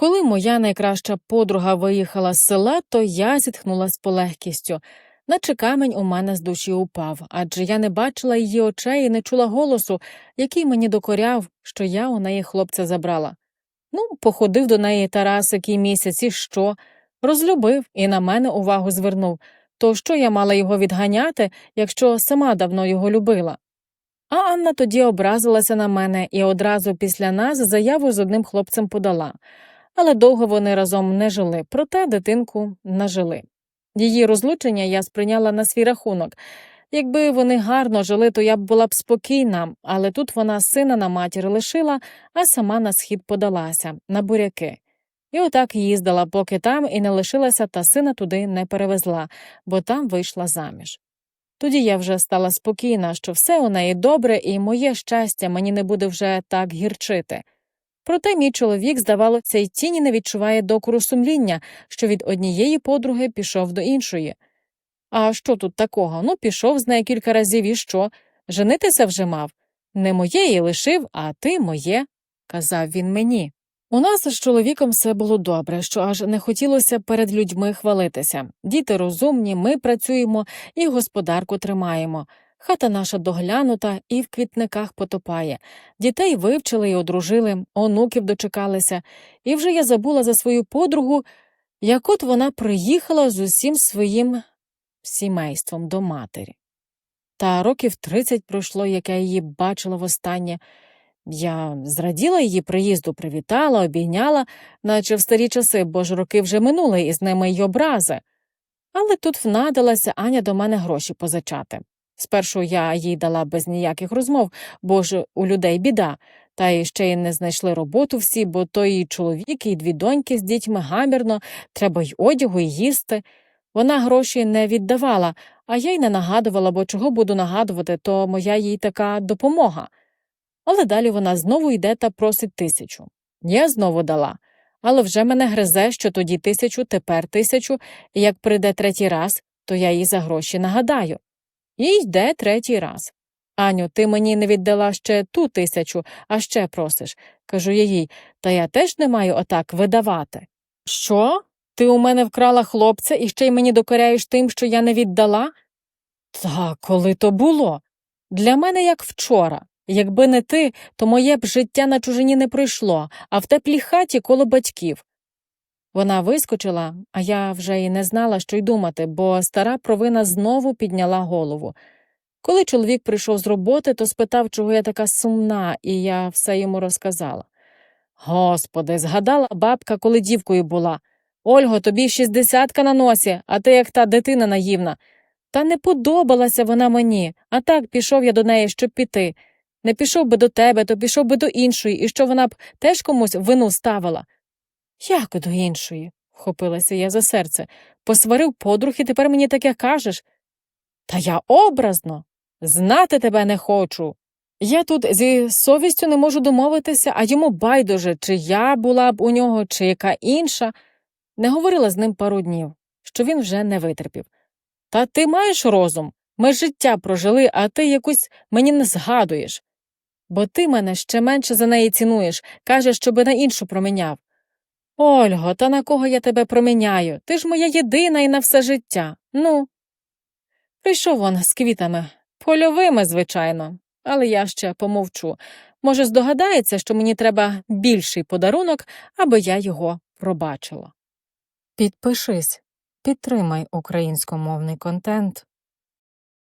Коли моя найкраща подруга виїхала з села, то я зітхнула з полегкістю, наче камінь у мене з душі упав, адже я не бачила її очей і не чула голосу, який мені докоряв, що я у неї хлопця забрала. Ну, походив до неї Тарас який місяць, і що? Розлюбив і на мене увагу звернув. То що я мала його відганяти, якщо сама давно його любила? А Анна тоді образилася на мене і одразу після нас заяву з одним хлопцем подала. Але довго вони разом не жили, проте дитинку нажили. Її розлучення я сприйняла на свій рахунок. Якби вони гарно жили, то я б була б спокійна, але тут вона сина на матір лишила, а сама на схід подалася, на буряки. І отак їздила, поки там і не лишилася, та сина туди не перевезла, бо там вийшла заміж. Тоді я вже стала спокійна, що все у неї добре, і моє щастя мені не буде вже так гірчити. Проте мій чоловік, здавалося, й тіні не відчуває докору сумління, що від однієї подруги пішов до іншої. А що тут такого? Ну, пішов з нею кілька разів і що? Женитися вже мав? Не моєї лишив, а ти моє, казав він мені. У нас з чоловіком все було добре, що аж не хотілося перед людьми хвалитися. Діти розумні, ми працюємо і господарку тримаємо. Хата наша доглянута і в квітниках потопає. Дітей вивчили і одружили, онуків дочекалися, і вже я забула за свою подругу, як от вона приїхала з усім своїм сімейством до матері. Та років тридцять пройшло, як я її бачила востаннє. Я зраділа її приїзду, привітала, обійняла, наче в старі часи, бо ж роки вже минули, і з ними й образи. Але тут внадилася Аня до мене гроші позичати. Спершу я їй дала без ніяких розмов, бо ж у людей біда, та й ще й не знайшли роботу всі, бо то і чоловік, і дві доньки з дітьми гамірно, треба й одягу, і їсти. Вона гроші не віддавала, а я й не нагадувала, бо чого буду нагадувати, то моя їй така допомога. Але далі вона знову йде та просить тисячу. Я знову дала. Але вже мене гризе, що тоді тисячу, тепер тисячу, і як прийде третій раз, то я їй за гроші нагадаю. І йде третій раз. Аню, ти мені не віддала ще ту тисячу, а ще просиш. Кажу я їй, та я теж не маю отак видавати. Що? Ти у мене вкрала хлопця і ще й мені докоряєш тим, що я не віддала? Та коли то було? Для мене як вчора. Якби не ти, то моє б життя на чужині не пройшло, а в теплій хаті коло батьків. Вона вискочила, а я вже й не знала, що й думати, бо стара провина знову підняла голову. Коли чоловік прийшов з роботи, то спитав, чого я така сумна, і я все йому розказала. Господи, згадала бабка, коли дівкою була. Ольго, тобі шістдесятка на носі, а ти як та дитина наївна. Та не подобалася вона мені, а так пішов я до неї, щоб піти. Не пішов би до тебе, то пішов би до іншої, і що вона б теж комусь вину ставила. Як до іншої? вхопилася я за серце. Посварив подруг і тепер мені таке кажеш. Та я образно. Знати тебе не хочу. Я тут зі совістю не можу домовитися, а йому байдуже, чи я була б у нього, чи яка інша. Не говорила з ним пару днів, що він вже не витерпів. Та ти маєш розум? Ми життя прожили, а ти якусь мені не згадуєш. Бо ти мене ще менше за неї цінуєш, кажеш, щоби на іншу проміняв. Ольго, та на кого я тебе проміняю? Ти ж моя єдина і на все життя. Ну. Прийшов он з квітами, польовими, звичайно, але я ще помовчу. Може, здогадається, що мені треба більший подарунок, аби я його пробачила. Підпишись, підтримай українськомовний контент.